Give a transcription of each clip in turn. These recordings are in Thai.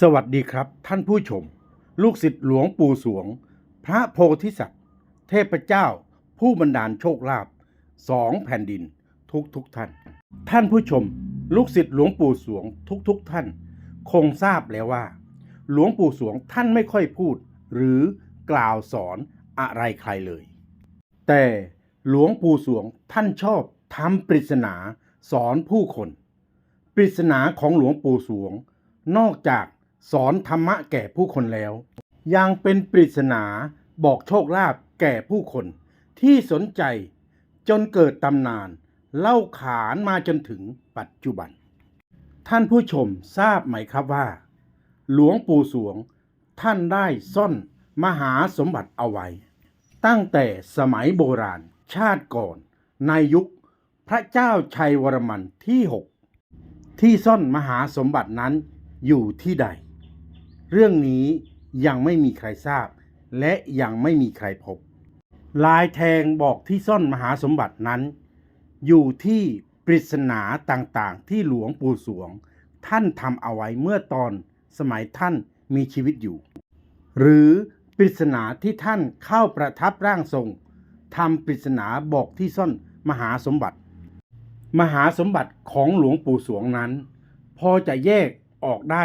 สวัสดีครับท่านผู้ชม ลูกศิษย์หลวงปู่สวง พระโพธิสัตว์ เทพเจ้า ผู้บันดาลโชคลาภสองแผ่นดินทุกทุกท่าน ท่านผู้ชม ลูกศิษย์หลวงปู่สวงทุกทุกท่าน คงทราบแล้วว่า หลวงปู่สวงท่านไม่ค่อยพูด หรือกล่าวสอนอะไรใครเลย แต่หลวงปู่สวงท่านชอบทำปริศนาสอนผู้คน ปริศนาของหลวงปู่สวง นอกจาก สอนธรรมะแก่ผู้คนแล้ว ยังเป็นปริศนาบอกโชคลาภแก่ผู้คน ที่สนใจจนเกิดตำนาน เล่าขานมาจนถึงปัจจุบัน ท่านผู้ชมทราบไหมครับว่า หลวงปู่สวงท่านได้ซ่อนมหาสมบัติเอาไว้ ตั้งแต่สมัยโบราณชาติก่อน ในยุคพระเจ้าชัยวรมันที่ 6 ที่ซ่อนมหาสมบัตินั้นอยู่ที่ใด เรื่องนี้ยังไม่มีใครทราบ และยังไม่มีใครพบ ลายแทงบอกที่ซ่อนมหาสมบัตินั้น อยู่ที่ปริศนาต่างๆ ที่หลวงปู่สวง ท่านทำเอาไว้เมื่อตอนสมัยท่านมีชีวิตอยู่ หรือปริศนาที่ท่านเข้าประทับร่างทรงทำปริศนาบอกที่ซ่อนมหาสมบัติ มหาสมบัติของหลวงปู่สวงนั้น พอจะแยกออกได้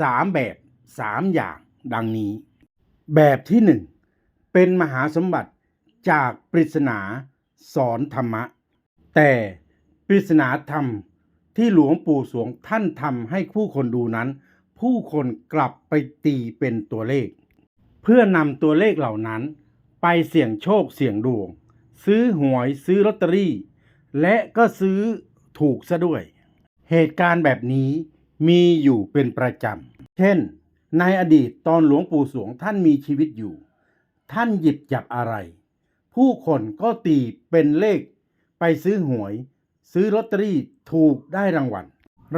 สามแบบ สามอย่างดังนี้ แบบที่หนึ่งเป็นมหาสมบัติจากปริศนาสอนธรรมะ แต่ปริศนาธรรมที่หลวงปู่สวงท่านทำให้ผู้คนดูนั้น ผู้คนกลับไปตีเป็นตัวเลข เพื่อนำตัวเลขเหล่านั้น ไปเสี่ยงโชคเสี่ยงดวง ซื้อหวยซื้อลอตเตอรี่ และก็ซื้อถูกซะด้วย เหตุการณ์แบบนี้มีอยู่เป็นประจำ เช่น ในอดีตตอนหลวงปู่สวงท่านมีชีวิตอยู่ ท่านหยิบจับอะไร ผู้คนก็ตีเป็นเลข ไปซื้อหวย ซื้อลอตเตอรี่ถูกได้รางวัล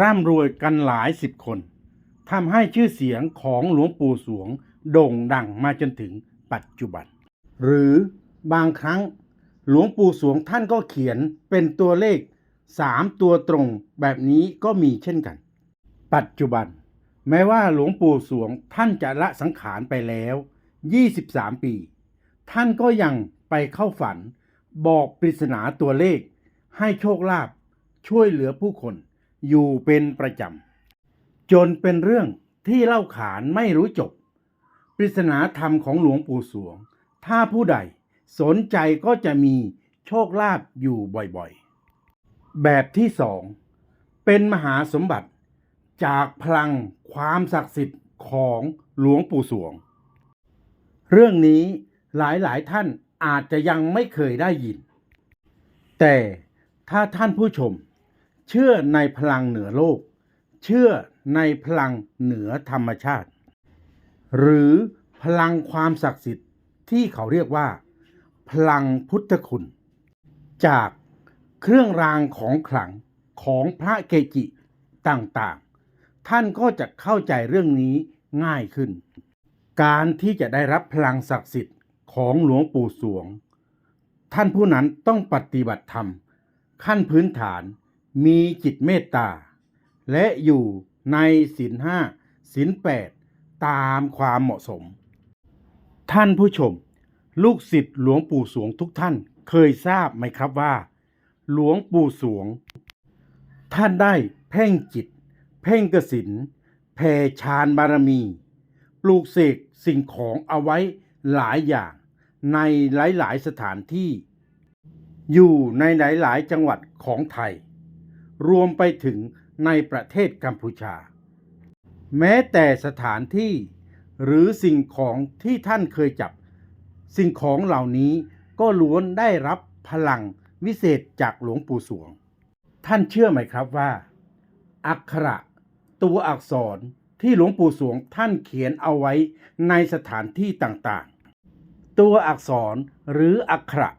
ร่ำรวยกันหลายสิบคนทำให้ชื่อเสียงของหลวงปู่สวงโด่งดังมาจนถึงปัจจุบัน หรือบางครั้งหลวงปู่สวงท่านก็เขียนเป็นตัวเลขสามตัวตรงแบบนี้ก็มีเช่นกัน ปัจจุบัน แม้ว่าหลวงปู่สวงท่านจะละสังขารไปแล้ว 23 ปี ท่านก็ยังไปเข้าฝัน บอกปริศนาตัวเลข ให้โชคลาภช่วยเหลือผู้คน อยู่เป็นประจำ จนเป็นเรื่องที่เล่าขานไม่รู้จบ ปริศนาธรรมของหลวงปู่สวง ถ้าผู้ใดสนใจก็จะมีโชคลาภอยู่บ่อยๆ แบบที่สองเป็นมหาสมบัติ จากพลังความศักดิ์สิทธิ์ของหลวงปู่สวง เรื่องนี้หลายๆท่านอาจจะยังไม่เคยได้ยิน แต่ถ้าท่านผู้ชม เชื่อในพลังเหนือโลก เชื่อในพลังเหนือธรรมชาติ หรือพลังความศักดิ์สิทธิ์ที่เขาเรียกว่า พลังพุทธคุณ จากเครื่องรางของขลังของพระเกจิต่างๆ ท่านก็จะเข้าใจเรื่องนี้ง่ายขึ้น การที่จะได้รับพลังศักดิ์สิทธิ์ของหลวงปู่สวง ท่านผู้นั้นต้องปฏิบัติธรรม ขั้นพื้นฐานมีจิตเมตตา และอยู่ในศีลห้าศีลแปดตามความเหมาะสม ท่านผู้ชม ลูกศิษย์หลวงปู่สวงทุกท่านเคยทราบไหมครับว่า หลวงปู่สวง ท่านได้เพ่งจิต เพ่งกสินแผ่ฌานบารมี ปลูกเสกสิ่งของเอาไว้หลายอย่างในหลาย ๆ สถานที่ อยู่ในหลาย ๆ จังหวัดของไทย รวมไปถึงในประเทศกัมพูชา แม้แต่สถานที่หรือสิ่งของที่ท่านเคยจับ สิ่งของเหล่านี้ก็ล้วนได้รับพลังวิเศษจากหลวงปู่สวง ท่านเชื่อไหมครับว่า อักขระ ตัวอักษรที่หลวงปู่สวงท่านเขียนเอาไว้ในสถานที่ต่างๆ ตัวอักษรหรืออักขระ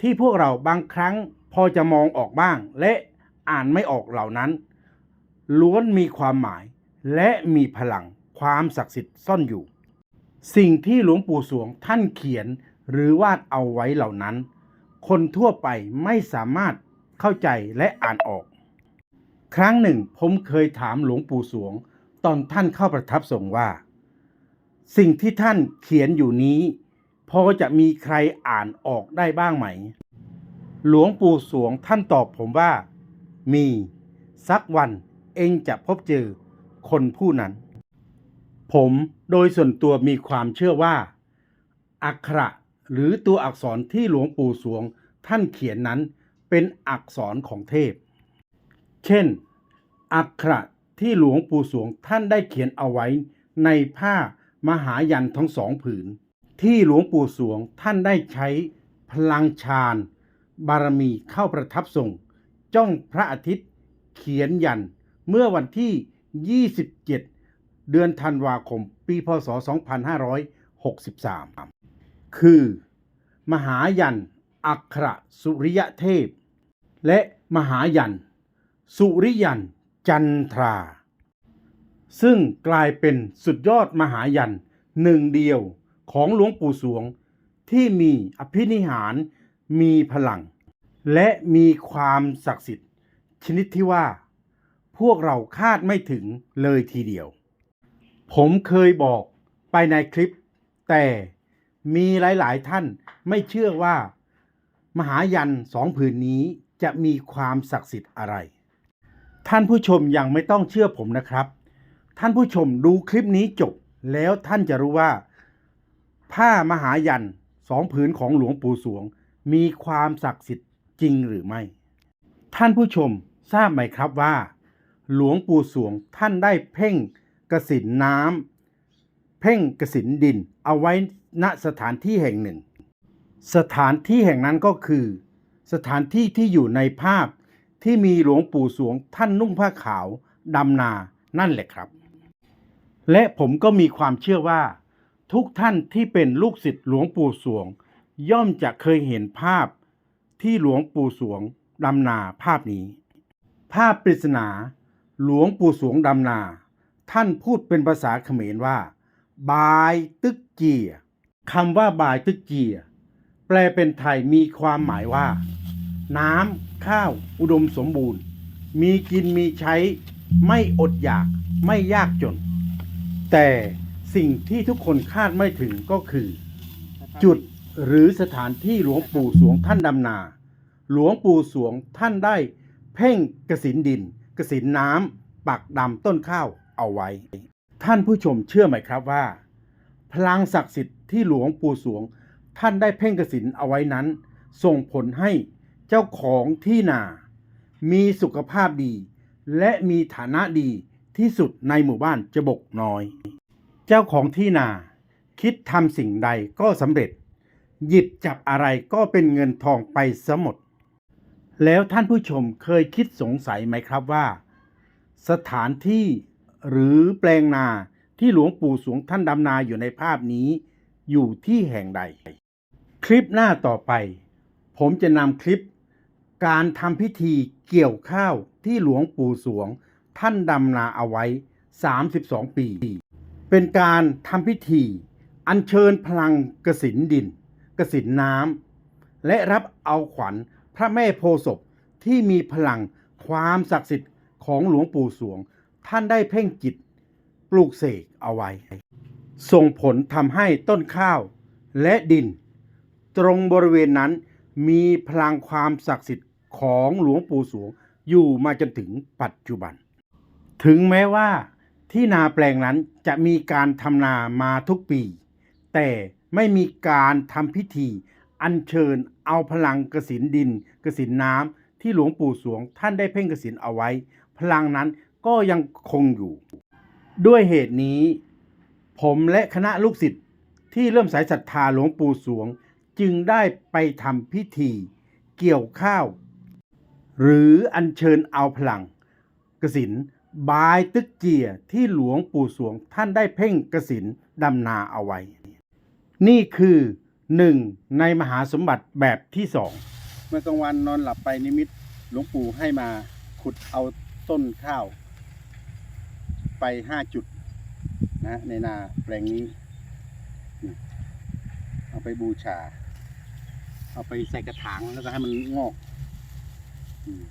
ที่พวกเราบางครั้งพอจะมองออกบ้าง และอ่านไม่ออกเหล่านั้น ล้วนมีความหมาย และมีพลังความศักดิ์สิทธิ์ซ่อนอยู่ สิ่งที่หลวงปู่สวงท่านเขียนหรือวาดเอาไว้เหล่านั้น คนทั่วไปไม่สามารถเข้าใจและอ่านออก ครั้งหนึ่งผมเคยถามหลวงปู่สวง ตอนท่านเข้าประทับทรงว่า สิ่งที่ท่านเขียนอยู่นี้ พอจะมีใครอ่านออกได้บ้างไหม หลวงปู่สวงท่านตอบผมว่า มีสักวันเองจะพบเจอคนผู้นั้น ผมโดยส่วนตัวมีความเชื่อว่า อักขระหรือตัวอักษรที่หลวงปู่สวงท่านเขียนนั้นเป็นอักษรของเทพ เช่น อักขระที่หลวงปู่สวงท่านได้เขียนเอาไว้ในผ้ามหายันทั้งสองผืน ที่หลวงปู่สวงท่านได้ใช้พลังฌานบารมีเข้าประทับทรง จ้องพระอาทิตย์ เขียนยันเมื่อวันที่ 27 เดือนธันวาคม ปีพศ 2563 คือ มหายันอักขระสุริยเทพ และมหายัน สุริยัน จันทรา ซึ่งกลายเป็นสุดยอดมหายันหนึ่งเดียวของหลวงปู่สวง ที่มีอภินิหาร มีพลัง และมีความศักดิ์สิทธิ์ ชนิดที่ว่า พวกเราคาดไม่ถึงเลยทีเดียว ผมเคยบอกไปในคลิป แต่มีหลาย ๆ ท่านไม่เชื่อว่า มหายันสองผืนนี้จะมีความศักดิ์สิทธิ์อะไร ท่านผู้ชมยังไม่ต้องเชื่อผมนะครับ ท่านผู้ชมดูคลิปนี้จบ แล้วท่านจะรู้ว่า ผ้ามหายันสองผืนของหลวงปู่สวง มีความศักดิ์สิทธิ์จริงหรือไม่ ท่านผู้ชมทราบไหมครับว่า หลวงปู่สวงท่านได้เพ่งกระสินน้ำเพ่งกระสินดินเอาไว้ณสถานที่แห่งหนึ่ง สถานที่แห่งนั้นก็คือ สถานที่ที่อยู่ในภาพ ที่มีหลวงปู่สวงท่านนุ่งผ้าขาวดำนานั่นแหละครับ และผมก็มีความเชื่อว่า ทุกท่านที่เป็นลูกศิษย์หลวงปู่สวง ย่อมจะเคยเห็นภาพที่หลวงปู่สวงดำนาภาพนี้ ภาพปริศนา หลวงปู่สวงดำนา ท่านพูดเป็นภาษาเขมรว่า บายตึกเจียคำว่าบายตึกเจียแปลเป็นไทยมีความหมายว่า น้ำ ข้าวอุดมสมบูรณ์ มีกินมีใช้ ไม่อดอยากไม่ยากจน แต่สิ่งที่ทุกคนคาดไม่ถึงก็คือ จุดหรือสถานที่หลวงปู่สวงท่านดำนา หลวงปู่สวงท่านได้ เพ่งกสินดิน กสินน้ำปักดำต้นข้าวเอาไว้ ท่านผู้ชมเชื่อไหมครับว่า พลังศักดิ์สิทธิ์ที่หลวงปู่สวงท่านได้เพ่งกสินเอาไว้นั้น ส่งผลให้ เจ้าของที่นา มีสุขภาพดี และมีฐานะดีที่สุดในหมู่บ้านจะบกน้อย เจ้าของที่นา คิดทำสิ่งใดก็สำเร็จ หยิบจับอะไรก็เป็นเงินทองไปซะหมด แล้วท่านผู้ชมเคยคิดสงสัยไหมครับว่า สถานที่หรือแปลงนาที่หลวงปู่สวงท่านดำนาอยู่ในภาพนี้อยู่ที่แห่งใด คลิปหน้าต่อไป ผมจะนำคลิป การทำพิธีเกี่ยวข้าวที่หลวงปู่สวง ท่านดำนาเอาไว้ 32 ปี เป็นการทำพิธีอัญเชิญพลังกสินดิน กสินน้ำและรับเอาขวัญพระแม่โพศพที่มีพลังความศักดิ์สิทธิ์ของหลวงปู่สวง ท่านได้เพ่งจิตปลูกเสกเอาไว้ ส่งผลทำให้ต้นข้าวและดิน ตรงบริเวณนั้นมีพลังความศักดิ์สิทธิ์ ของหลวงปู่สวงอยู่มาจนถึงปัจจุบัน ถึงแม้ว่าที่นาแปลงนั้นจะมีการทำนามาทุกปี แต่ไม่มีการทำพิธี อัญเชิญเอาพลังกระสินดินกระสินน้ำที่หลวงปู่สวงท่านได้เพ่งกระสินเอาไว้ พลังนั้นก็ยังคงอยู่ ด้วยเหตุนี้ ผมและคณะลูกศิษย์ที่เริ่มสายศรัทธาหลวงปู่สวง จึงได้ไปทำพิธี เกี่ยวข้าว หรืออัญเชิญเอาพลังกสินบายตึกเจียที่หลวงปู่สวงท่านได้เพ่งกสินดำนาเอาไว้ นี่คือหนึ่งในมหาสมบัติแบบที่สองเมื่อกลางวันนอนหลับไปนิมิตหลวงปู่ให้มาขุดเอาต้นข้าว ไปห้าจุดนะในนาแปลงนี้ เอาไปบูชา เอาไปใส่กระถางแล้วก็ให้มันงอก อืม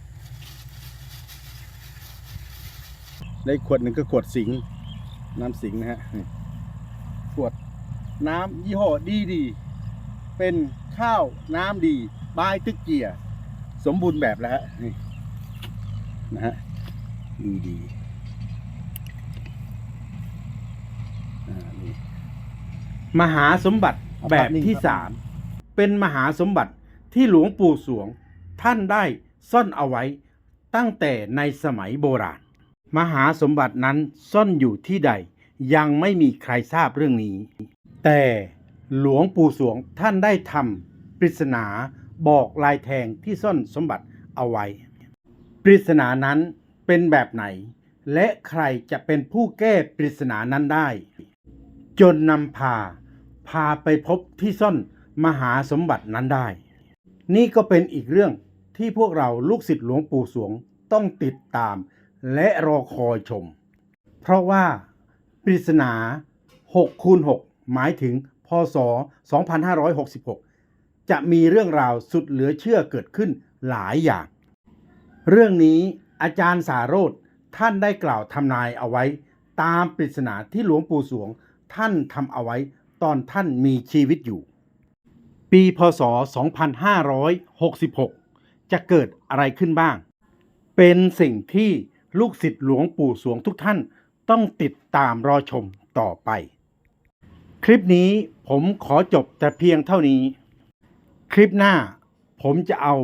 ได้ขวดหนึ่งก็ขวดสิงห์น้ำสิงห์นะฮะนี่ขวดน้ำยี่ห้อดีดี เป็นข้าวน้ำดี บายตึกเกียร์สมบูรณ์แบบแล้วฮะนี่นะฮะดีดีอ่านี่มหาสมบัติแบบที่สามเป็นมหาสมบัติที่หลวงปู่สวงท่านได้ ซ่อนเอาไว้ตั้งแต่ในสมัยโบราณ มหาสมบัตินั้นซ่อนอยู่ที่ใด ยังไม่มีใครทราบเรื่องนี้ แต่หลวงปู่สวงท่านได้ทำปริศนาบอกลายแทงที่ซ่อนสมบัติเอาไว้ ปริศนานั้นเป็นแบบไหน และใครจะเป็นผู้แก้ปริศนานั้นได้ จนนำพา พาไปพบที่ซ่อนมหาสมบัตินั้นได้ นี่ก็เป็นอีกเรื่อง ที่พวกเราลูกศิษย์หลวงปู่สวงต้องติดตาม และรอคอยชม เพราะว่าปริศนา6คูณ6หมายถึงพศ 2566 จะมีเรื่องราวสุดเหลือเชื่อเกิดขึ้นหลายอย่าง เรื่องนี้อาจารย์สาโรธท่านได้กล่าวทำนายเอาไว้ ตามปริศนาที่หลวงปู่สวงท่านทำเอาไว้ตอนท่านมีชีวิตอยู่ ปีพศ 2566 จะเกิดอะไรขึ้นบ้าง เป็นสิ่งที่ลูกศิษย์หลวงปู่สวงทุกท่านต้องติดตามรอชมต่อไป คลิปนี้ผมขอจบแต่เพียงเท่านี้ คลิปหน้าผมจะเอา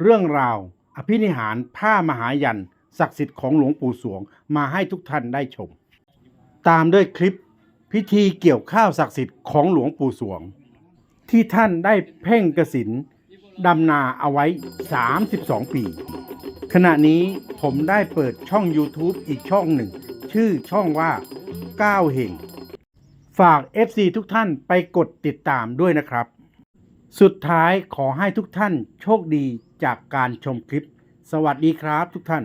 เรื่องราว อภินิหารผ้ามหายันศักดิ์สิทธิ์ของหลวงปู่สวงมาให้ทุกท่านได้ชม ตามด้วยคลิปพิธีเกี่ยวข้าวศักดิ์สิทธิ์ของหลวงปู่สวง ที่ท่านได้เพ่งกระสิน ดำนาเอาไว้ 32 ปี ขณะนี้ผมได้เปิดช่อง YouTube อีกช่องหนึ่ง ชื่อช่องว่าก้าวเห่งฝาก FC ทุกท่านไปกดติดตามด้วยนะครับ สุดท้ายขอให้ทุกท่านโชคดีจากการชมคลิป สวัสดีครับทุกท่าน